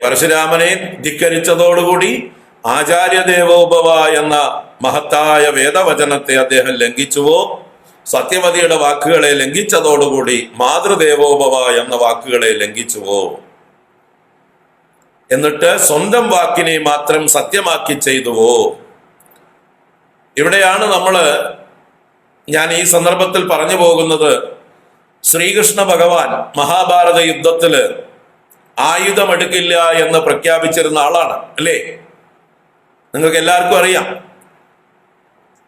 പരശുരാമനെ ധിക്കരിച്ചതോടുകൂടി ആചാര്യദേവോഭവ എന്ന മഹത്തായ വേദവചനത്തെ അദ്ദേഹം ലംഘിച്ചുവോ? സത്യവതിയുടെ വാക്കുകളെ ലംഘിച്ചതോടുകൂടി മാതൃദേവോഭവ എന്ന വാക്കുകളെ ലംഘിച്ചുവോ? എന്നിട്ട് സ്വന്തം വാക്കിനെ മാത്രം സത്യമാക്കി ചെയ്തുവോ? ഇവിടെയാണ് നമ്മൾ ഞാൻ ഈ സന്ദർഭത്തിൽ പറഞ്ഞു പോകുന്നത് ശ്രീകൃഷ്ണ ഭഗവാൻ മഹാഭാരത യുദ്ധത്തിൽ ആയുധമെടുക്കില്ല എന്ന് പ്രഖ്യാപിച്ചിരുന്ന ആളാണ് അല്ലേ? നിങ്ങൾക്ക് എല്ലാവർക്കും അറിയാം.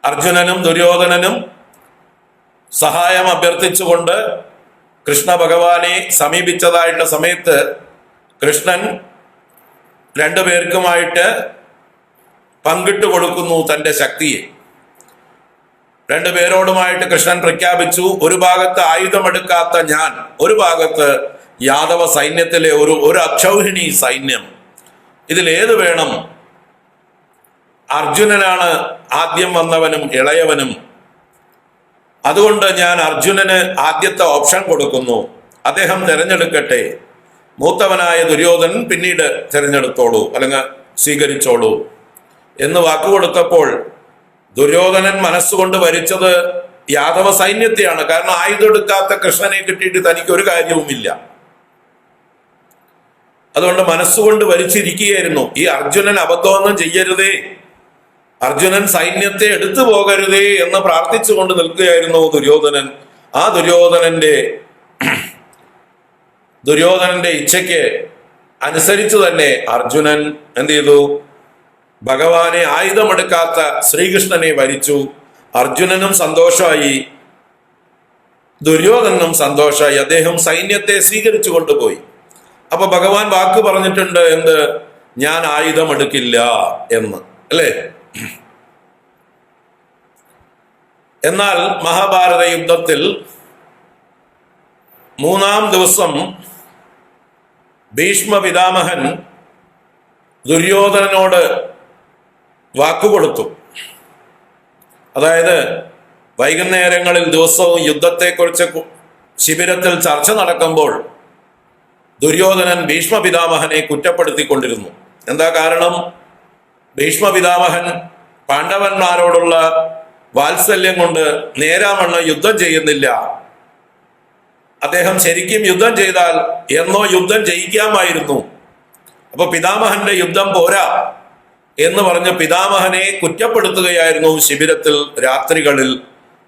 അർജുനനും ദുര്യോധനനും സഹായം അഭ്യർത്ഥിച്ചുകൊണ്ട് കൃഷ്ണ ഭഗവാനെ സമീപിച്ചതായിട്ടുള്ള സമയത്ത് കൃഷ്ണൻ രണ്ടുപേർക്കുമായിട്ട് പങ്കിട്ട് കൊടുക്കുന്നു തന്റെ ശക്തിയെ. രണ്ടുപേരോടുമായിട്ട് കൃഷ്ണൻ പ്രഖ്യാപിച്ചു ഒരു ഭാഗത്ത് ആയുധമെടുക്കാത്ത ഞാൻ ഒരു ഭാഗത്ത് യാദവ സൈന്യത്തിലെ ഒരു ഒരു അക്ഷൗഹിണി സൈന്യം. ഇതിലേത് വേണം? അർജുനനാണ് ആദ്യം വന്നവനും ഇളയവനും. അതുകൊണ്ട് ഞാൻ അർജുനന് ആദ്യത്തെ ഓപ്ഷൻ കൊടുക്കുന്നു. അദ്ദേഹം തിരഞ്ഞെടുക്കട്ടെ. മൂത്തവനായ ദുര്യോധനൻ പിന്നീട് തിരഞ്ഞെടുത്തോളൂ അല്ലെങ്കിൽ സ്വീകരിച്ചോളൂ. എന്ന് വാക്കുകൊടുത്തപ്പോൾ ദുര്യോധനൻ മനസ്സുകൊണ്ട് വരിച്ചത് യാദവ സൈന്യത്തെയാണ്. കാരണം ആയുധം എടുക്കാത്ത കൃഷ്ണനെ കിട്ടിയിട്ട് തനിക്ക് ഒരു കാര്യവുമില്ല. അതുകൊണ്ട് മനസ്സുകൊണ്ട് വലിച്ചിരിക്കുകയായിരുന്നു. ഈ അർജുനൻ അബദ്ധമൊന്നും ചെയ്യരുതേ. അർജുനൻ സൈന്യത്തെ എടുത്തു പോകരുതേ എന്ന് പ്രാർത്ഥിച്ചുകൊണ്ട് നിൽക്കുകയായിരുന്നു ദുര്യോധനൻ. ആ ദുര്യോധനന്റെ ദുര്യോധനന്റെ ഇച്ഛയ്ക്ക് അനുസരിച്ചു തന്നെ അർജുനൻ എന്ത് ചെയ്തു? ഭഗവാനെ ആയുധമെടുക്കാത്ത ശ്രീകൃഷ്ണനെ വരിച്ചു. അർജുനനും സന്തോഷമായി ദുര്യോധനനും സന്തോഷമായി അദ്ദേഹം സൈന്യത്തെ സ്വീകരിച്ചു കൊണ്ടുപോയി. അപ്പൊ ഭഗവാൻ വാക്ക് പറഞ്ഞിട്ടുണ്ട് എന്ത്? ഞാൻ ആയുധമെടുക്കില്ല എന്ന്. അല്ലേ? എന്നാൽ മഹാഭാരത യുദ്ധത്തിൽ മൂന്നാം ദിവസം ഭീഷ്മ പിതാമഹൻ ദുര്യോധനനോട് വാക്കുകൊടുത്തു അതായത് വൈകുന്നേരങ്ങളിൽ ദിവസവും യുദ്ധത്തെക്കുറിച്ച് ശിബിരത്തിൽ ചർച്ച നടക്കുമ്പോൾ ദുര്യോധനൻ ഭീഷ്മ പിതാമഹനെ കുറ്റപ്പെടുത്തിക്കൊണ്ടിരുന്നു. എന്താ കാരണം? ഭീഷ്മ പിതാമഹൻ പാണ്ഡവന്മാരോടുള്ള വാത്സല്യം കൊണ്ട് നേരാമണ്ണ യുദ്ധം ചെയ്യുന്നില്ല. അദ്ദേഹം ശരിക്കും യുദ്ധം ചെയ്താൽ എന്നോ യുദ്ധം ജയിക്കാമായിരുന്നു. അപ്പൊ പിതാമഹന്റെ യുദ്ധം പോരാ എന്ന് പറഞ്ഞ് പിതാമഹനെ കുറ്റപ്പെടുത്തുകയായിരുന്നു ശിബിരത്തിൽ രാത്രികളിൽ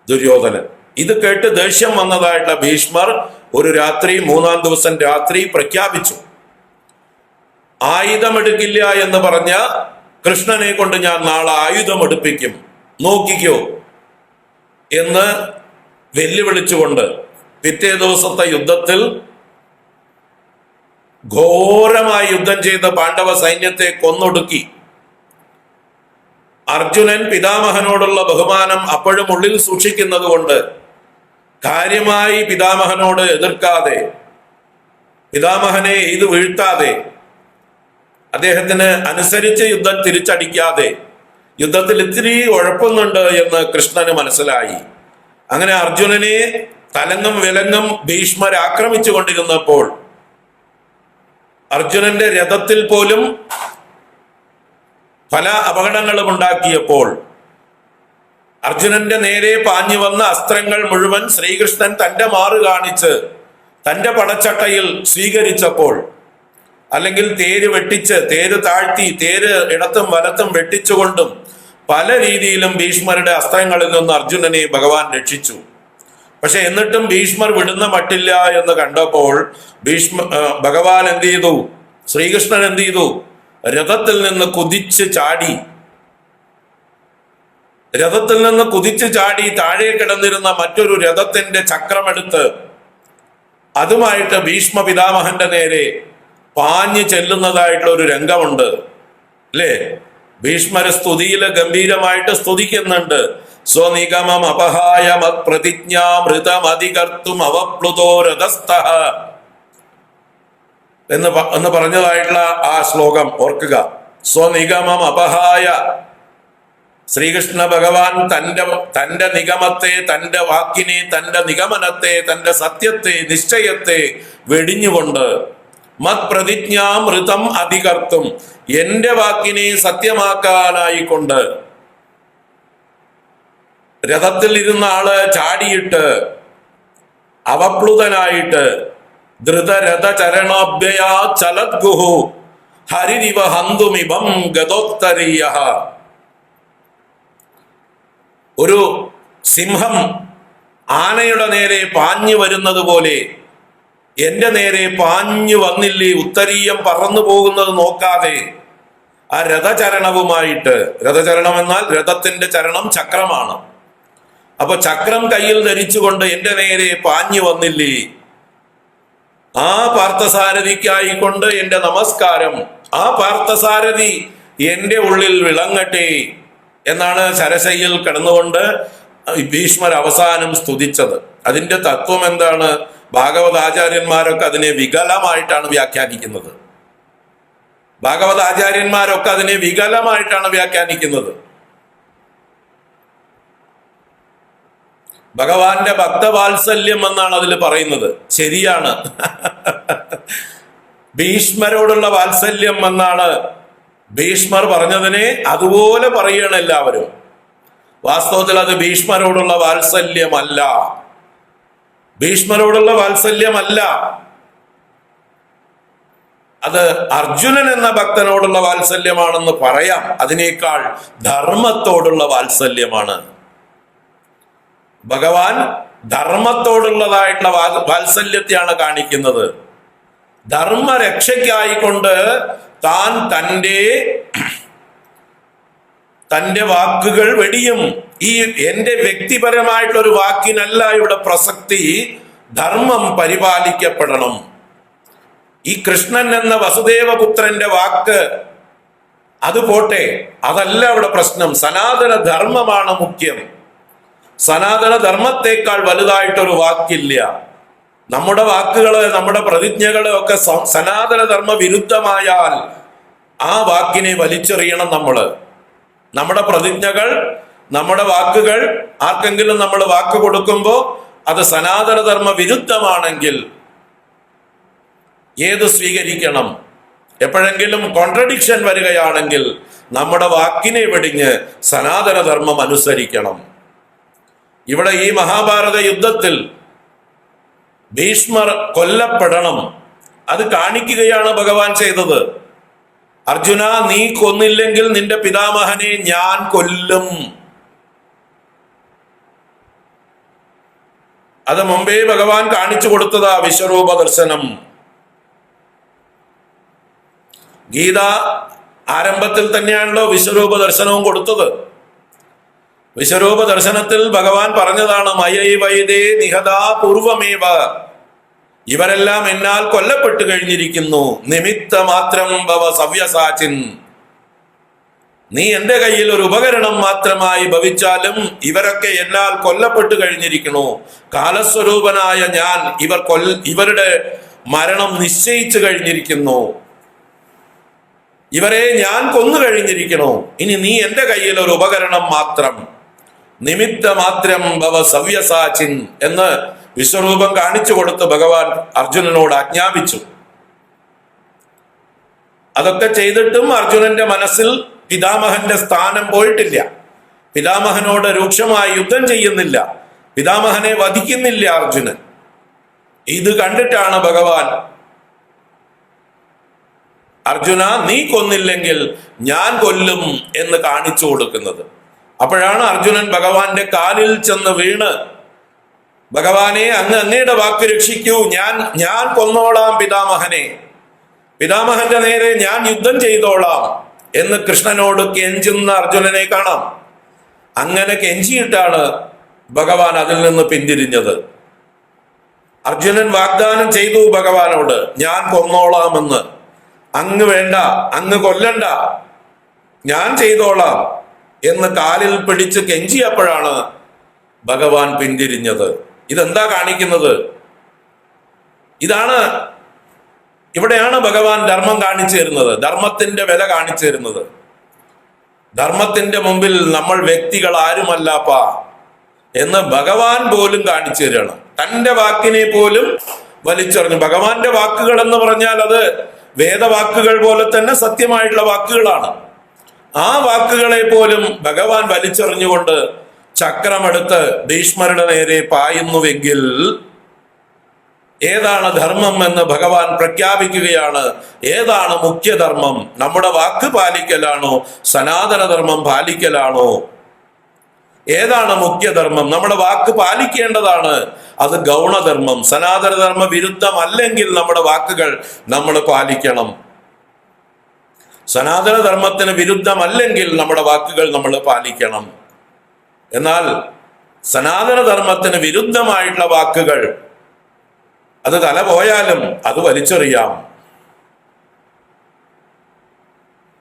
ദുര്യോധനൻ. ഇത് കേട്ട് ദേഷ്യം വന്നതായിട്ടുള്ള ഭീഷ്മർ ഒരു രാത്രി മൂന്നാം ദിവസം രാത്രി പ്രഖ്യാപിച്ചു. ആയുധമെടുക്കില്ല എന്ന് പറഞ്ഞ കൃഷ്ണനെ കൊണ്ട് ഞാൻ നാളെ ആയുധമെടുപ്പിക്കും. നോക്കിക്കോ എന്ന് വെല്ലുവിളിച്ചുകൊണ്ട് പിറ്റേ ദിവസത്തെ യുദ്ധത്തിൽ ഘോരമായി യുദ്ധം ചെയ്ത പാണ്ഡവ സൈന്യത്തെ കൊന്നൊടുക്കി. അർജുനൻ പിതാമഹനോടുള്ള ബഹുമാനം അപ്പോഴും ഉള്ളിൽ സൂക്ഷിക്കുന്നത് കൊണ്ട് കാര്യമായി പിതാമഹനോട് എതിർക്കാതെ പിതാമഹനെ ഇത് വീഴ്ത്താതെ അദ്ദേഹത്തിന് അനുസരിച്ച് യുദ്ധം തിരിച്ചടിക്കാതെ യുദ്ധത്തിൽ ഇത്തിരി ഉഴപ്പുന്നുണ്ട് എന്ന് കൃഷ്ണന് മനസ്സിലായി. അങ്ങനെ അർജുനനെ തലങ്ങും വിലങ്ങും ഭീഷ്മർ ആക്രമിച്ചു കൊണ്ടിരുന്നപ്പോൾ അർജുനന്റെ രഥത്തിൽ പോലും പല അപകടങ്ങളും ഉണ്ടാക്കിയപ്പോൾ അർജുനന്റെ നേരെ പാഞ്ഞു വന്ന അസ്ത്രങ്ങൾ മുഴുവൻ ശ്രീകൃഷ്ണൻ തന്റെ മാറു കാണിച്ച് തന്റെ പടച്ചട്ടയിൽ സ്വീകരിച്ചപ്പോൾ അല്ലെങ്കിൽ തേര് വെട്ടിച്ച് തേര് താഴ്ത്തി തേര് ഇടത്തും വലത്തും വെട്ടിച്ചുകൊണ്ടും പല രീതിയിലും ഭീഷ്മരുടെ അസ്ത്രങ്ങളിൽ നിന്ന് അർജുനനെ ഭഗവാൻ രക്ഷിച്ചു. പക്ഷെ എന്നിട്ടും ഭീഷ്മർ വിടുന്ന മട്ടില്ല എന്ന് കണ്ടപ്പോൾ ഭീഷ്മ ഭഗവാൻ എന്ത് ചെയ്തു? ശ്രീകൃഷ്ണൻ എന്ത് ചെയ്തു? രഥത്തിൽ നിന്ന് കുതിച്ച് ചാടി. രഥത്തിൽ നിന്ന് കുതിച്ചു ചാടി താഴെ കിടന്നിരുന്ന മറ്റൊരു രഥത്തിന്റെ ചക്രമെടുത്ത് അതുമായിട്ട് ഭീഷ്മ പിതാമഹന്റെ നേരെ പാഞ്ഞു ചെല്ലുന്നതായിട്ടുള്ള ഒരു രംഗമുണ്ട്. അല്ലേ? ഭീഷ്മര സ്തുതിയിൽ ഗംഭീരമായിട്ട് സ്തുതിക്കുന്നുണ്ട്. സ്വനിഗമം അപഹായ പ്രതിജ്ഞാമൃതമതികർത്തും അവപ്ലുതോ രഥസ്ഥ എന്ന് എന്ന് പറഞ്ഞതായിട്ടുള്ള ആ ശ്ലോകം ഓർക്കുക. സ്വനിഗമം അപഹായ ശ്രീകൃഷ്ണ ഭഗവാൻ തന്റെ തന്റെ നിഗമത്തെ തന്റെ വാക്കിനെ തന്റെ നിഗമനത്തെ തന്റെ സത്യത്തെ നിശ്ചയത്തെ വെടിഞ്ഞുകൊണ്ട് മത് പ്രതിജ്ഞാമൃതം അധികർത്തും എന്റെ വാക്കിനെ സത്യമാക്കാനായിക്കൊണ്ട് രഥത്തിൽ ഇരുന്ന ആൾ ചാടിയിട്ട് അവപ്ലുതനായിട്ട് ധൃതരഥ ചരണോഭ്യയാ ചലദ്ഗുഹു ഹരിരിവ ഹന്തുമിബം ഗതോത്തരീയ ഒരു സിംഹം ആനയുടെ നേരെ പാഞ്ഞു വരുന്നത് പോലെ എന്റെ നേരെ പാഞ്ഞു വന്നില്ലേ? ഉത്തരീയം പറന്നു പോകുന്നത് നോക്കാതെ ആ രഥചരണവുമായിട്ട് രഥചരണം എന്നാൽ രഥത്തിന്റെ ചരണം ചക്രമാണ്. അപ്പൊ ചക്രം കയ്യിൽ ധരിച്ചുകൊണ്ട് എന്റെ നേരെ പാഞ്ഞു വന്നില്ലേ? ആ പാർത്ഥസാരഥിക്കായിക്കൊണ്ട് എന്റെ നമസ്കാരം. ആ പാർത്ഥസാരഥി എന്റെ ഉള്ളിൽ വിളങ്ങട്ടെ. എന്നാണ് സരസയിൽ കിടന്നുകൊണ്ട് ഭീഷ്മർ അവസാനം സ്തുതിച്ചത്. അതിന്റെ തത്വം എന്താണ്? ഭാഗവതാചാര്യന്മാരൊക്കെ അതിനെ വികലമായിട്ടാണ് വ്യാഖ്യാനിക്കുന്നത്. ഭാഗവതാചാര്യന്മാരൊക്കെ അതിനെ വികലമായിട്ടാണ് വ്യാഖ്യാനിക്കുന്നത്. ഭഗവാന്റെ ഭക്തവാത്സല്യം എന്നാണ് അതിൽ പറയുന്നത്. ശരിയാണ്. ഭീഷ്മരോടുള്ള വാത്സല്യം എന്നാണ് ഭീഷ്മർ പറഞ്ഞതിനെ അതുപോലെ പറയുകയാണ് എല്ലാവരും. വാസ്തവത്തിൽ അത് ഭീഷ്മരോടുള്ള വാത്സല്യമല്ല. ഭീഷ്മരോടുള്ള വാത്സല്യമല്ല. അത് അർജുനൻ എന്ന ഭക്തനോടുള്ള വാത്സല്യമാണെന്ന് പറയാം. അതിനേക്കാൾ ധർമ്മത്തോടുള്ള വാത്സല്യമാണ്. ഭഗവാൻ ധർമ്മത്തോടുള്ളതായിട്ടുള്ള വാത്സല്യത്തെയാണ് കാണിക്കുന്നത്. ധർമ്മരക്ഷയ്ക്കായിക്കൊണ്ട് താൻ തന്റെ തന്റെ വാക്കുകൾ വെടിയും. ഈ എന്റെ വ്യക്തിപരമായിട്ടുള്ള ഒരു വാക്കിനല്ല ഇവിടെ പ്രസക്തി. ധർമ്മം പരിപാലിക്കപ്പെടണം. ഈ കൃഷ്ണൻ എന്ന വസുദേവപുത്രന്റെ വാക്ക് അത് പോട്ടെ അതല്ല അവിടെ പ്രശ്നം. സനാതന ധർമ്മമാണ് മുഖ്യം. സനാതന ധർമ്മത്തെക്കാൾ വലുതായിട്ടൊരു വാക്കില്ല. നമ്മുടെ വാക്കുകൾ നമ്മുടെ പ്രതിജ്ഞകൾ ഒക്കെ സനാതനധർമ്മ സനാതന ധർമ്മ വിരുദ്ധമായാൽ ആ വാക്കിനെ വലിച്ചെറിയണം നമ്മൾ നമ്മുടെ പ്രതിജ്ഞകൾ നമ്മുടെ വാക്കുകൾ ആർക്കെങ്കിലും നമ്മൾ വാക്ക് കൊടുക്കുമ്പോൾ അത് സനാതനധർമ്മ വിരുദ്ധമാണെങ്കിൽ ഏത് സ്വീകരിക്കണം? എപ്പോഴെങ്കിലും കോൺട്രഡിക്ഷൻ വരികയാണെങ്കിൽ നമ്മുടെ വാക്കിനെ വെടിഞ്ഞ് സനാതനധർമ്മം അനുസരിക്കണം ഇവിടെ ഈ മഹാഭാരത യുദ്ധത്തിൽ ഭീഷ്മർ കൊല്ലപ്പെടണം. അത് കാണിക്കുകയാണ് ഭഗവാൻ ചെയ്തത്. അർജുന നീ കൊന്നില്ലെങ്കിൽ നിന്റെ പിതാമഹനെ ഞാൻ കൊല്ലും. അത് മുമ്പേ ഭഗവാൻ കാണിച്ചു കൊടുത്തതാ വിശ്വരൂപ ദർശനം. ഗീത ആരംഭത്തിൽ തന്നെയാണല്ലോ വിശ്വരൂപ ദർശനവും കൊടുത്തത്. വിശ്വരൂപ ദർശനത്തിൽ ഭഗവാൻ പറഞ്ഞതാണ് മയൈ വൈദേ നിഹതാ പൂർവമേവ. ഇവരെല്ലാം എന്നാൽ കൊല്ലപ്പെട്ടു കഴിഞ്ഞിരിക്കുന്നു. നിമിത്ത മാത്രം ഭവ സവ്യസാചിൻ. നീ എന്റെ കയ്യിൽ ഒരു ഉപകരണം മാത്രമായി ഭവിച്ചാലും ഇവരൊക്കെ എന്നാൽ കൊല്ലപ്പെട്ടു കഴിഞ്ഞിരിക്കുന്നു. കാലസ്വരൂപനായ ഞാൻ ഇവർ കൊല്ല ഇവരുടെ മരണം നിശ്ചയിച്ചു കഴിഞ്ഞിരിക്കുന്നു. ഇവരെ ഞാൻ കൊന്നു കഴിഞ്ഞിരിക്കണോ ഇനി നീ എന്റെ കയ്യിൽ ഒരു ഉപകരണം മാത്രം. നിമിത്ത മാത്രം ഭവ സവ്യസാചിൻ എന്ന് വിശ്വരൂപം കാണിച്ചു കൊടുത്ത് ഭഗവാൻ അർജുനനോട് ആജ്ഞാപിച്ചു. അതൊക്കെ ചെയ്തിട്ടും അർജുനന്റെ മനസ്സിൽ പിതാമഹന്റെ സ്ഥാനം പോയിട്ടില്ല. പിതാമഹനോട് രൂക്ഷമായി യുദ്ധം ചെയ്യുന്നില്ല. പിതാമഹനെ വധിക്കുന്നില്ല അർജുനൻ. ഇത് കണ്ടിട്ടാണ് ഭഗവാൻ അർജുന നീ കൊന്നില്ലെങ്കിൽ ഞാൻ കൊല്ലും എന്ന് കാണിച്ചു കൊടുക്കുന്നത്. അപ്പോഴാണ് അർജുനൻ ഭഗവാന്റെ കാലിൽ ചെന്ന് വീണ് ഭഗവാനെ അങ്ങ് അങ്ങയുടെ വാക്ക് രക്ഷിക്കൂ. ഞാൻ ഞാൻ കൊന്നോളാം പിതാമഹനെ. പിതാമഹന്റെ നേരെ ഞാൻ യുദ്ധം ചെയ്തോളാം എന്ന് കൃഷ്ണനോട് കെഞ്ചുന്ന അർജുനനെ കാണാം. അങ്ങനെ കെഞ്ചിയിട്ടാണ് ഭഗവാൻ അതിൽ നിന്ന് പിന്തിരിഞ്ഞത്. അർജുനൻ വാഗ്ദാനം ചെയ്തു ഭഗവാനോട് ഞാൻ കൊന്നോളാമെന്ന്. അങ്ങ് വേണ്ട അങ്ങ് കൊല്ലണ്ട. ഞാൻ ചെയ്തോളാം. എന്ന് കാലിൽ പിടിച്ച് കെഞ്ചിയപ്പോഴാണ് ഭഗവാൻ പിന്തിരിഞ്ഞത്. ഇതെന്താ കാണിക്കുന്നത്? ഇതാണ് ഇവിടെയാണ് ഭഗവാൻ ധർമ്മം കാണിച്ചു തരുന്നത് ധർമ്മത്തിന്റെ വില കാണിച്ചു തരുന്നത് ധർമ്മത്തിന്റെ മുമ്പിൽ നമ്മൾ വ്യക്തികൾ ആരുമല്ലപ്പാ എന്ന് ഭഗവാൻ പോലും കാണിച്ചു തരികയാണ് തന്റെ വാക്കിനെ പോലും വലിച്ചെറിഞ്ഞു. ഭഗവാന്റെ വാക്കുകൾ എന്ന് പറഞ്ഞാൽ അത് വേദവാക്കുകൾ പോലെ തന്നെ സത്യമായിട്ടുള്ള വാക്കുകളാണ്. ആ വാക്കുകളെ പോലും ഭഗവാൻ വലിച്ചെറിഞ്ഞുകൊണ്ട് ചക്രമെടുത്ത് ഭീഷ്മരുടെ നേരെ പായുന്നുവെങ്കിൽ ഏതാണ് ധർമ്മം എന്ന് ഭഗവാൻ പ്രഖ്യാപിക്കുകയാണ്. ഏതാണ് മുഖ്യധർമ്മം? നമ്മുടെ വാക്ക് പാലിക്കലാണോ? സനാതനധർമ്മം പാലിക്കലാണോ? ഏതാണ് മുഖ്യധർമ്മം? നമ്മുടെ വാക്ക് പാലിക്കേണ്ടതാണ്. അത് ഗൗണധർമ്മം. സനാതനധർമ്മ വിരുദ്ധമല്ലെങ്കിൽ നമ്മുടെ വാക്കുകൾ നമ്മൾ പാലിക്കണം. സനാതനധർമ്മത്തിന് വിരുദ്ധമല്ലെങ്കിൽ നമ്മുടെ വാക്കുകൾ നമ്മൾ പാലിക്കണം. എന്നാൽ സനാതനധർമ്മത്തിന് വിരുദ്ധമായിട്ടുള്ള വാക്കുകൾ അത് തല പോയാലും അത് വലിച്ചെറിയാം.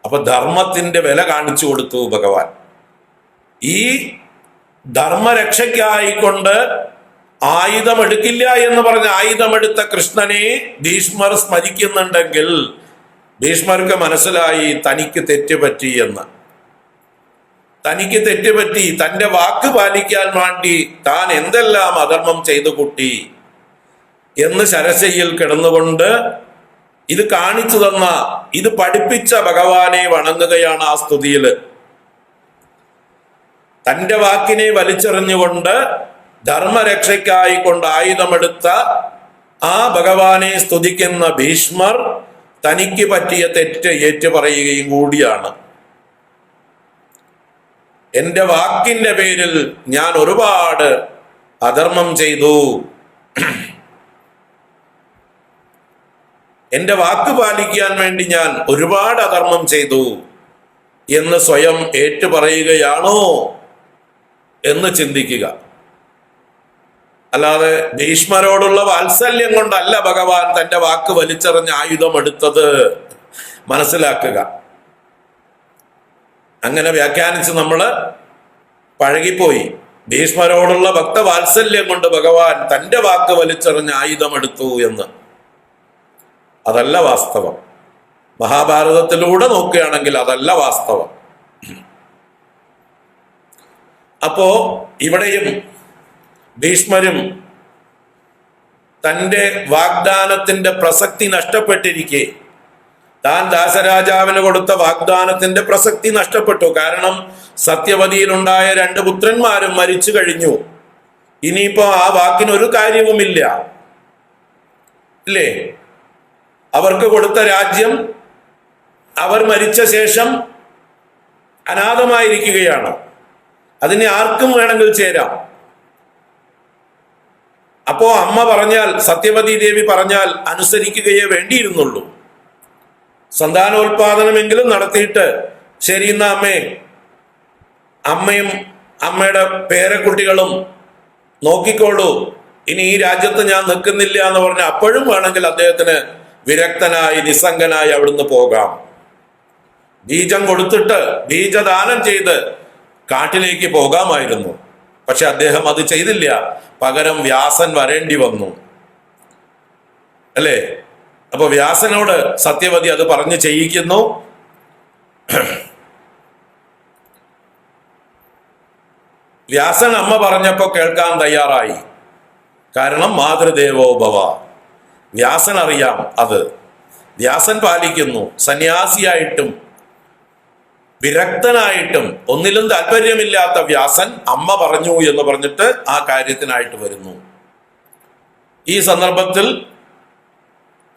അപ്പൊ ധർമ്മത്തിന്റെ വില കാണിച്ചു കൊടുത്തു ഭഗവാൻ. ഈ ധർമ്മരക്ഷയ്ക്കായിക്കൊണ്ട് ആയുധമെടുക്കില്ല എന്ന് പറഞ്ഞ ആയുധമെടുത്ത കൃഷ്ണനെ ഭീഷ്മർ സ്മരിക്കുന്നുണ്ടെങ്കിൽ ഭീഷ്മർക്ക് മനസ്സിലായി തനിക്ക് തെറ്റുപറ്റി എന്ന്. തനിക്ക് തെറ്റുപറ്റി തന്റെ വാക്ക് പാലിക്കാൻ വേണ്ടി താൻ എന്തെല്ലാം അധർമ്മം ചെയ്തു കുട്ടി എന്ന് ശരശയിൽ കിടന്നുകൊണ്ട് ഇത് കാണിച്ചു തന്ന ഇത് പഠിപ്പിച്ച ഭഗവാനെ വണങ്ങുകയാണ് ആ സ്തുതിയിൽ തന്റെ വാക്കിനെ വലിച്ചെറിഞ്ഞുകൊണ്ട് ധർമ്മരക്ഷയ്ക്കായി കൊണ്ട് ആയുധമെടുത്ത ആ ഭഗവാനെ സ്തുതിക്കുന്ന ഭീഷ്മർ തനിക്ക് പറ്റിയ തെറ്റ് ഏറ്റുപറയുകയും കൂടിയാണ്. എന്റെ വാക്കിന്റെ പേരിൽ ഞാൻ ഒരുപാട് അധർമ്മം ചെയ്തു. എന്റെ വാക്ക് പാലിക്കാൻ വേണ്ടി ഞാൻ ഒരുപാട് അധർമ്മം ചെയ്തു എന്ന് സ്വയം ഏറ്റുപറയുകയാണോ എന്ന് ചിന്തിക്കുക. അല്ലാതെ ഭീഷ്മരോടുള്ള വാത്സല്യം കൊണ്ടല്ല ഭഗവാൻ തന്റെ വാക്ക് വലിച്ചെറിഞ്ഞ ആയുധം എടുത്തത് മനസ്സിലാക്കുക. അങ്ങനെ വ്യാഖ്യാനിച്ച് നമ്മൾ പഴകിപ്പോയി. ഭീഷ്മരോടുള്ള ഭക്തവാത്സല്യം കൊണ്ട് ഭഗവാൻ തന്റെ വാക്ക് വലിച്ചെറിഞ്ഞ ആയുധമെടുത്തു എന്ന്. അതല്ല വാസ്തവം. മഹാഭാരതത്തിലൂടെ നോക്കുകയാണെങ്കിൽ അതല്ല വാസ്തവം. അപ്പോ ഇവിടെയും ഭീഷ്മരും തന്റെ വാഗ്ദാനത്തിന്റെ പ്രസക്തി നഷ്ടപ്പെട്ടിരിക്കെ. താൻ ദാസരാജാവിന് കൊടുത്ത വാഗ്ദാനത്തിന്റെ പ്രസക്തി നഷ്ടപ്പെട്ടു. കാരണം സത്യവതിയിലുണ്ടായ രണ്ട് പുത്രന്മാരും മരിച്ചു കഴിഞ്ഞു. ഇനിയിപ്പോ ആ വാക്കിന് ഒരു കാര്യവുമില്ല. ഇല്ലേ? അവർക്ക് കൊടുത്ത രാജ്യം അവർ മരിച്ച ശേഷം അനാഥമായിരിക്കുകയാണ്. അതിനെ ആർക്കും വേണമെങ്കിൽ ചേരാം. അപ്പോ അമ്മ പറഞ്ഞാൽ സത്യവതി ദേവി പറഞ്ഞാൽ അനുസരിക്കുകയേ വേണ്ടിയിരുന്നുള്ളൂ. സന്താനോത്പാദനമെങ്കിലും നടത്തിയിട്ട് ശരി എന്നാ അമ്മേ. അമ്മയും അമ്മയുടെ പേരക്കുട്ടികളും നോക്കിക്കോളൂ. ഇനി ഈ രാജ്യത്ത് ഞാൻ നിൽക്കുന്നില്ല എന്ന് പറഞ്ഞ അപ്പോഴും വേണമെങ്കിൽ അദ്ദേഹത്തിന് വിരക്തനായി നിസ്സംഗനായി അവിടുന്ന് പോകാം. ബീജം കൊടുത്തിട്ട് ബീജദാനം ചെയ്ത് കാട്ടിലേക്ക് പോകാമായിരുന്നു. പക്ഷെ അദ്ദേഹം അത് ചെയ്തില്ല. പകരം വ്യാസൻ വരേണ്ടി വന്നു. അല്ലേ? അപ്പൊ വ്യാസനോട് സത്യവതി അത് പറഞ്ഞു ചെയ്യിക്കുന്നു. വ്യാസൻ അമ്മ പറഞ്ഞപ്പോ കേൾക്കാൻ തയ്യാറായി. കാരണം മാതൃദേവോഭവ വ്യാസൻ അറിയാം അത്. വ്യാസൻ പാലിക്കുന്നു. സന്യാസിയായിട്ടും വിരക്തനായിട്ടും ഒന്നിലും താല്പര്യമില്ലാത്ത വ്യാസൻ അമ്മ പറഞ്ഞു എന്ന് പറഞ്ഞിട്ട് ആ കാര്യത്തിനായിട്ട് വരുന്നു. ഈ സന്ദർഭത്തിൽ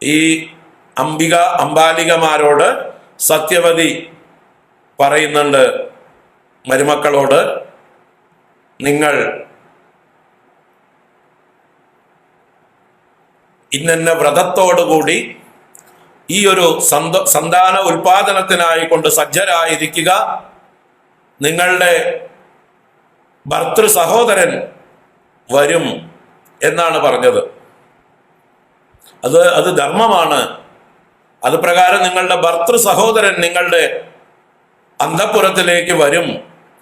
ഈ അംബിക അംബാലികമാരോട് സത്യവതി പറയുന്നുണ്ട് മരുമക്കളോട് നിങ്ങൾ ഇന്നെന്ന വ്രതത്തോടുകൂടി ഈ ഒരു സന്ത സന്താന ഉൽപാദനത്തിനായി കൊണ്ട് സജ്ജരായിരിക്കുക. നിങ്ങളുടെ ഭർത്തൃ സഹോദരൻ വരും എന്നാണ് പറഞ്ഞത്. അത് അത് ധർമ്മമാണ്. അത് പ്രകാരം നിങ്ങളുടെ ഭർത്തൃ സഹോദരൻ നിങ്ങളുടെ അന്തഃപുരത്തിലേക്ക് വരും.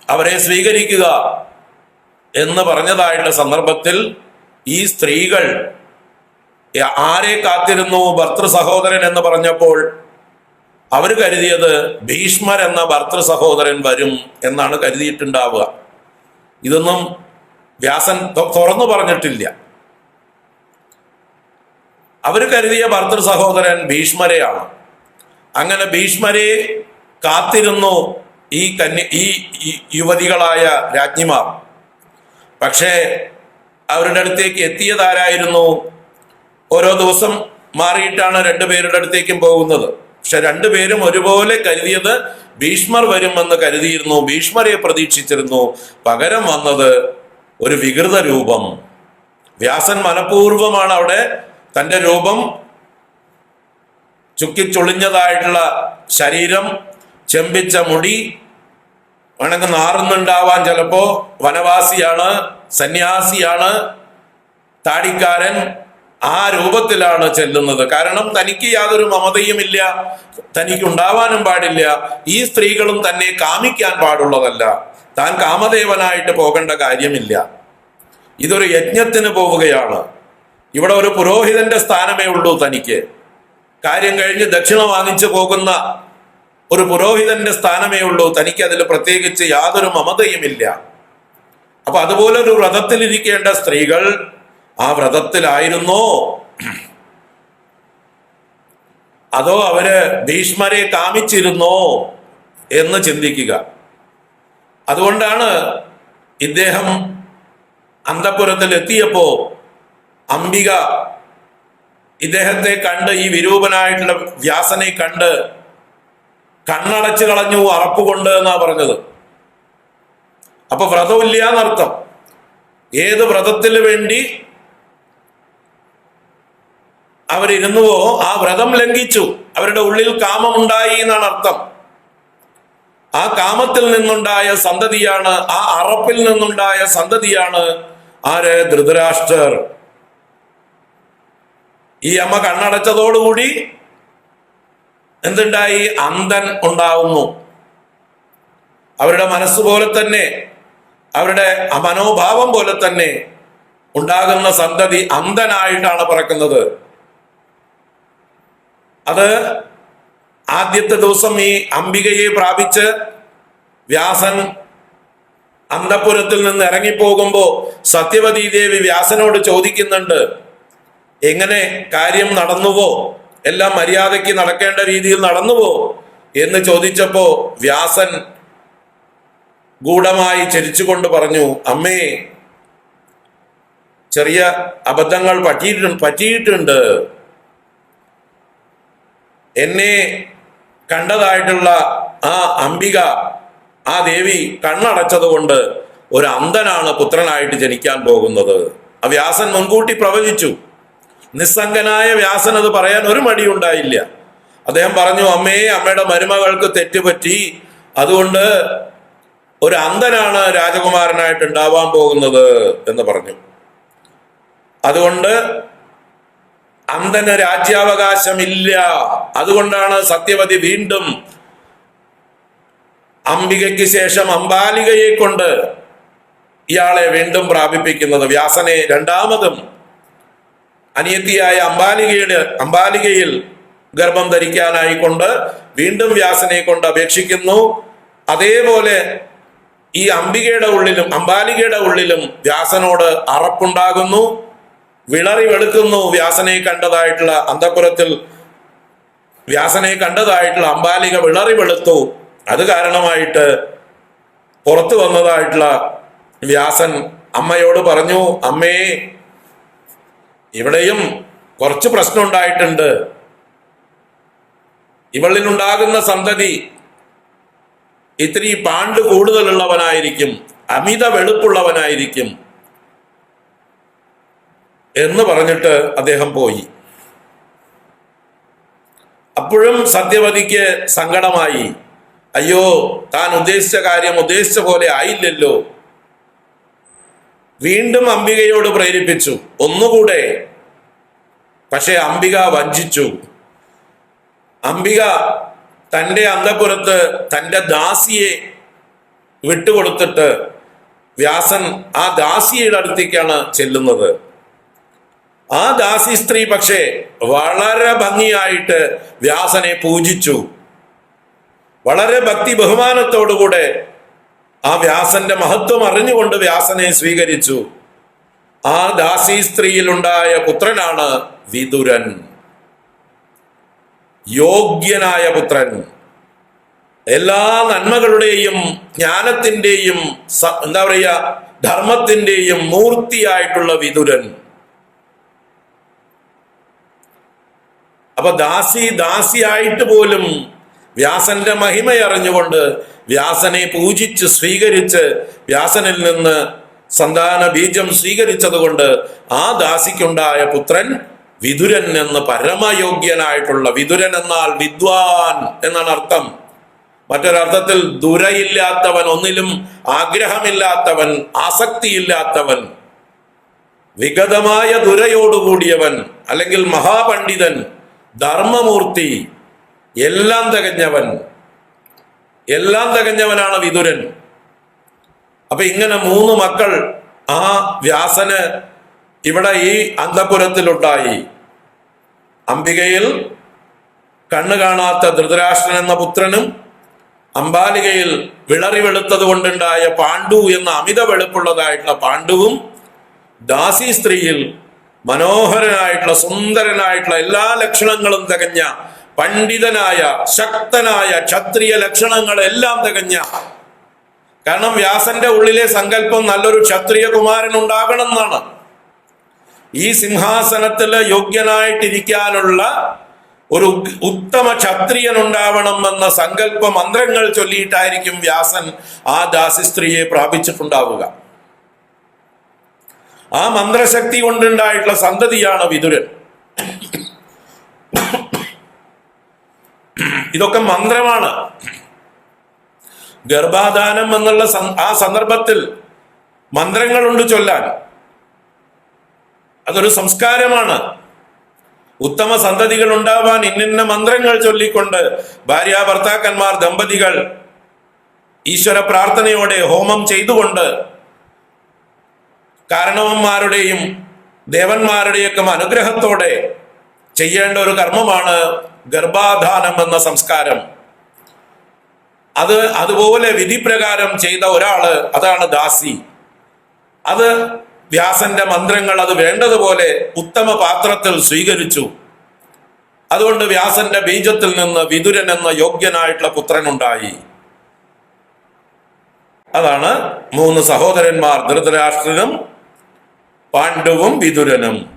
അവരെ സ്വീകരിക്കുക എന്ന് പറഞ്ഞതായിട്ടുള്ള സന്ദർഭത്തിൽ ഈ സ്ത്രീകൾ ആരെ കാത്തിരുന്നു ഭർത്തൃ സഹോദരൻ എന്ന് പറഞ്ഞപ്പോൾ അവർ കരുതിയത് ഭീഷ്മർ എന്ന ഭർത്തൃ സഹോദരൻ വരും എന്നാണ് കരുതിയിട്ടുണ്ടാവുക. ഇതൊന്നും വ്യാസൻ തുറന്നു പറഞ്ഞിട്ടില്ല. അവർ കരുതിയ ഭർത്തൃ സഹോദരൻ ഭീഷ്മരെയാണ്. അങ്ങനെ ഭീഷ്മരെ കാത്തിരുന്നു ഈ കന്യ ഈ യുവതികളായ രാജ്ഞിമാർ. പക്ഷേ അവരുടെ അടുത്തേക്ക് എത്തിയതാരായിരുന്നു? ഓരോ ദിവസം മാറിയിട്ടാണ് രണ്ടുപേരുടെ അടുത്തേക്കും പോകുന്നത്. പക്ഷെ രണ്ടുപേരും ഒരുപോലെ കരുതിയത് ഭീഷ്മർ വരുമെന്ന് കരുതിയിരുന്നു. ഭീഷ്മരെ പ്രതീക്ഷിച്ചിരുന്നു. പകരം വന്നത് ഒരു വികൃത രൂപം. വ്യാസൻ മനഃപൂർവമാണ് അവിടെ തന്റെ രൂപം ചുക്കിച്ചൊളിഞ്ഞതായിട്ടുള്ള ശരീരം ചെമ്പിച്ച മുടി വേണമെങ്കിൽ നാറുന്നുണ്ടാവാൻ ചിലപ്പോ വനവാസിയാണ് സന്യാസിയാണ് താടിക്കാരൻ ആ രൂപത്തിലാണ് ചെല്ലുന്നത്. കാരണം തനിക്ക് യാതൊരു മമതയുമില്ല തനിക്ക് ഉണ്ടാവാനും പാടില്ല ഈ സ്ത്രീകളും തന്നെ കാമിക്കാൻ പാടുള്ളതല്ല. താൻ കാമദേവനായിട്ട് പോകേണ്ട കാര്യമില്ല. ഇതൊരു യജ്ഞത്തിന് പോവുകയാണ്. ഇവിടെ ഒരു പുരോഹിതന്റെ സ്ഥാനമേ ഉള്ളൂ തനിക്ക്. കാര്യം കഴിഞ്ഞ് ദക്ഷിണ വാങ്ങിച്ചു പോകുന്ന ഒരു പുരോഹിതന്റെ സ്ഥാനമേ ഉള്ളൂ. തനിക്ക് അതിൽ പ്രത്യേകിച്ച് യാതൊരു മമതയുമില്ല. അപ്പൊ അതുപോലെ ഒരു വ്രതത്തിലിരിക്കേണ്ട സ്ത്രീകൾ ആ വ്രതത്തിലായിരുന്നോ? അതോ അവർ ഭീഷ്മരെ കാമിച്ചിരുന്നോ എന്ന് ചിന്തിക്കുക. അതുകൊണ്ടാണ് ഇദ്ദേഹം അന്തപുരത്തിൽ എത്തിയപ്പോ അംബിക ഇദ്ദേഹത്തെ കണ്ട് ഈ വിരൂപനായിട്ടുള്ള വ്യാസനെ കണ്ട് കണ്ണടച്ചു കളഞ്ഞു അറപ്പുകൊണ്ട് എന്നാ പറഞ്ഞത്? അപ്പൊ വ്രതമില്ല എന്നർത്ഥം. ഏത് വ്രതത്തിന് വേണ്ടി അവരിരുന്നുവോ ആ വ്രതം ലംഘിച്ചു. അവരുടെ ഉള്ളിൽ കാമമുണ്ടായി എന്നാണ് അർത്ഥം. ആ കാമത്തിൽ നിന്നുണ്ടായ സന്തതിയാണ് ആ അറപ്പിൽ നിന്നുണ്ടായ സന്തതിയാണ് ആര്? ധൃതരാഷ്ട്രർ. ഈ അമ്മ കണ്ണടച്ചതോടുകൂടി എന്തുണ്ടായി? അന്ധൻ ഉണ്ടാവുന്നു. അവരുടെ മനസ്സ് പോലെ തന്നെ അവരുടെ മനോഭാവം പോലെ തന്നെ ഉണ്ടാകുന്ന സന്തതി അന്ധനായിട്ടാണ് പറക്കുന്നത്. അത് ആദ്യത്തെ ദിവസം ഈ അംബികയെ പ്രാപിച്ച് വ്യാസൻ അന്തപുരത്തിൽ നിന്ന് ഇറങ്ങിപ്പോകുമ്പോ സത്യവതി ദേവി വ്യാസനോട് ചോദിക്കുന്നുണ്ട് എങ്ങനെ കാര്യം നടന്നുവോ? എല്ലാം മര്യാദയ്ക്ക് നടക്കേണ്ട രീതിയിൽ നടന്നുവോ? എന്ന് ചോദിച്ചപ്പോ വ്യാസൻ ഗൂഢമായി ചരിച്ചുകൊണ്ട് പറഞ്ഞു അമ്മേ ചെറിയ അബദ്ധങ്ങൾ പറ്റിയിട്ടുണ്ട് പറ്റിയിട്ടുണ്ട്. എന്നെ കണ്ടതായിട്ടുള്ള ആ അംബിക ആ ദേവി കണ്ണടച്ചതുകൊണ്ട് ഒരു അന്ധനാണ് പുത്രനായിട്ട് ജനിക്കാൻ പോകുന്നത്. ആ വ്യാസൻ മുൻകൂട്ടി പ്രവചിച്ചു. നിസ്സംഗനായ വ്യാസൻ അത് പറയാൻ ഒരു മടി ഉണ്ടായില്ല. അദ്ദേഹം പറഞ്ഞു അമ്മേ അമ്മയുടെ മരുമകൾക്ക് തെറ്റുപറ്റി. അതുകൊണ്ട് ഒരു അന്ധനാണ് രാജകുമാരനായിട്ട് ഉണ്ടാവാൻ പോകുന്നത് എന്ന് പറഞ്ഞു. അതുകൊണ്ട് അന്ധന് രാജ്യാവകാശമില്ല. അതുകൊണ്ടാണ് സത്യവതി വീണ്ടും അംബികയ്ക്ക് ശേഷം അംബാലികയെ കൊണ്ട് ഇയാളെ വീണ്ടും പ്രാപിപ്പിക്കുന്നത്. വ്യാസനെ രണ്ടാമതും അനിയത്തിയായ അംബാലികയുടെ അംബാലികയിൽ ഗർഭം ധരിക്കാനായിക്കൊണ്ട് വീണ്ടും വ്യാസനെ കൊണ്ട് അപേക്ഷിക്കുന്നു. അതേപോലെ ഈ അംബികയുടെ ഉള്ളിലും അംബാലികയുടെ ഉള്ളിലും വ്യാസനോട് അറപ്പുണ്ടാകുന്നു. വിളറി വെളുക്കുന്നു വ്യാസനെ കണ്ടതായിട്ടുള്ള അന്തപുരത്തിൽ. വ്യാസനെ കണ്ടതായിട്ടുള്ള അംബാലിക വിളറി വെളുത്തു. അത് കാരണമായിട്ട് പുറത്തു വന്നതായിട്ടുള്ള വ്യാസൻ അമ്മയോട് പറഞ്ഞു അമ്മേ ഇവിടെയും കുറച്ച് പ്രശ്നം ഉണ്ടായിട്ടുണ്ട്. ഇവളിലുണ്ടാകുന്ന സന്തതി ഇത്തിരി പാണ്ട് കൂടുതലുള്ളവനായിരിക്കും അമിത വെളുപ്പുള്ളവനായിരിക്കും എന്ന് പറഞ്ഞിട്ട് അദ്ദേഹം പോയി. അപ്പോഴും സത്യവതിക്ക് സങ്കടമായി. അയ്യോ താൻ ഉദ്ദേശിച്ച കാര്യം ഉദ്ദേശിച്ച പോലെ ആയില്ലല്ലോ. വീണ്ടും അംബികയോട് പ്രേരിപ്പിച്ചു. ഒന്നുകൂടെ. പക്ഷെ അംബിക വഞ്ചിച്ചു. അംബിക തന്റെ അന്തപുരത്ത് തന്റെ ദാസിയെ വിട്ടുകൊടുത്തിട്ട് വ്യാസൻ ആ ദാസിയുടെ അടുത്തേക്കാണ് ചെല്ലുന്നത്. ആ ദാസി സ്ത്രീ പക്ഷേ വളരെ ഭംഗിയായിട്ട് വ്യാസനെ പൂജിച്ചു. വളരെ ഭക്തി ബഹുമാനത്തോടുകൂടെ ആ വ്യാസന്റെ മഹത്വം അറിഞ്ഞുകൊണ്ട് വ്യാസനെ സ്വീകരിച്ചു. ആ ദാസി സ്ത്രീയിലുണ്ടായ പുത്രനാണ് വിതുരൻ. യോഗ്യനായ പുത്രൻ. എല്ലാ നന്മകളുടെയും ജ്ഞാനത്തിന്റെയും എന്താ പറയുക ധർമ്മത്തിന്റെയും മൂർത്തിയായിട്ടുള്ള വിതുരൻ. അപ്പൊ ദാസി ദാസിയായിട്ട് പോലും വ്യാസന്റെ മഹിമയറിഞ്ഞുകൊണ്ട് വ്യാസനെ പൂജിച്ച് സ്വീകരിച്ച് വ്യാസനിൽ നിന്ന് സന്താന ബീജം സ്വീകരിച്ചത് കൊണ്ട് ആ ദാസിക്കുണ്ടായ പുത്രൻ വിതുരൻ എന്ന് പരമയോഗ്യനായിട്ടുള്ള വിതുരൻ എന്നാൽ വിദ്വാൻ എന്നാണ് അർത്ഥം. മറ്റൊരർത്ഥത്തിൽ ദുരയില്ലാത്തവൻ ഒന്നിലും ആഗ്രഹമില്ലാത്തവൻ ആസക്തിയില്ലാത്തവൻ വിഗതമായ ദുരയോടുകൂടിയവൻ അല്ലെങ്കിൽ മഹാപണ്ഡിതൻ ധർമ്മമൂർത്തി എല്ലാം തികഞ്ഞവൻ. എല്ലാം തികഞ്ഞവനാണ് വിതുരൻ. അപ്പൊ ഇങ്ങനെ മൂന്ന് മക്കൾ ആ വ്യാസന് ഇവിടെ ഈ അന്തപുരത്തിലുണ്ടായി. അംബികയിൽ കണ്ണു കാണാത്ത ധൃതരാഷ്ട്രൻ എന്ന പുത്രനും അംബാലികയിൽ വിളറി വെളുത്തത് കൊണ്ടുണ്ടായ പാണ്ഡു എന്ന അമിത വെളുപ്പുള്ളതായിട്ടുള്ള പാണ്ഡുവും ദാസി സ്ത്രീയിൽ മനോഹരനായിട്ടുള്ള സുന്ദരനായിട്ടുള്ള എല്ലാ ലക്ഷണങ്ങളും തികഞ്ഞ പണ്ഡിതനായ ശക്തനായ ക്ഷത്രിയ ലക്ഷണങ്ങളെല്ലാം തികഞ്ഞ കാരണം വ്യാസന്റെ ഉള്ളിലെ സങ്കല്പം നല്ലൊരു ക്ഷത്രിയ കുമാരൻ ഉണ്ടാകണം എന്നാണ് ഈ സിംഹാസനത്തിൽ യോഗ്യനായിട്ടിരിക്കാനുള്ള ഒരു ഉത്തമ ക്ഷത്രിയൻ ഉണ്ടാവണം എന്ന സങ്കല്പ മന്ത്രങ്ങൾ ചൊല്ലിയിട്ടായിരിക്കും വ്യാസൻ ആ ദാസി സ്ത്രീയെ പ്രാപിച്ചിട്ടുണ്ടാവുക. ആ മന്ത്രശക്തി കൊണ്ടുണ്ടായിട്ടുള്ള സന്തതിയാണ് വിതുരൻ. ഇതൊക്കെ മന്ത്രമാണ്. ഗർഭാധാനം എന്നുള്ള ആ സന്ദർഭത്തിൽ മന്ത്രങ്ങളുണ്ട് ചൊല്ലാൻ. അതൊരു സംസ്കാരമാണ്. ഉത്തമ സന്തതികൾ ഉണ്ടാവാൻ ഇന്നിന്ന മന്ത്രങ്ങൾ ചൊല്ലിക്കൊണ്ട് ഭാര്യ ഭർത്താക്കന്മാർ ദമ്പതികൾ ഈശ്വര പ്രാർത്ഥനയോടെ ഹോമം ചെയ്തുകൊണ്ട് കാരണവന്മാരുടെയും ദേവന്മാരുടെയൊക്കെ അനുഗ്രഹത്തോടെ ചെയ്യേണ്ട ഒരു കർമ്മമാണ് ഗർഭാധാനം എന്ന സംസ്കാരം. അത് അതുപോലെ വിധിപ്രകാരം ചെയ്ത ഒരാൾ അതാണ് ദാസി. അത് വ്യാസന്റെ മന്ത്രങ്ങൾ അത് വേണ്ടതുപോലെ ഉത്തമ പാത്രത്തിൽ സ്വീകരിച്ചു. അതുകൊണ്ട് വ്യാസന്റെ ബീജത്തിൽ നിന്ന് വിതുരൻ എന്ന യോഗ്യനായിട്ടുള്ള പുത്രനുണ്ടായി. അതാണ് മൂന്ന് സഹോദരന്മാർ ധൃതരാഷ്ട്രനും പാണ്ഡുവും വിതുരനും.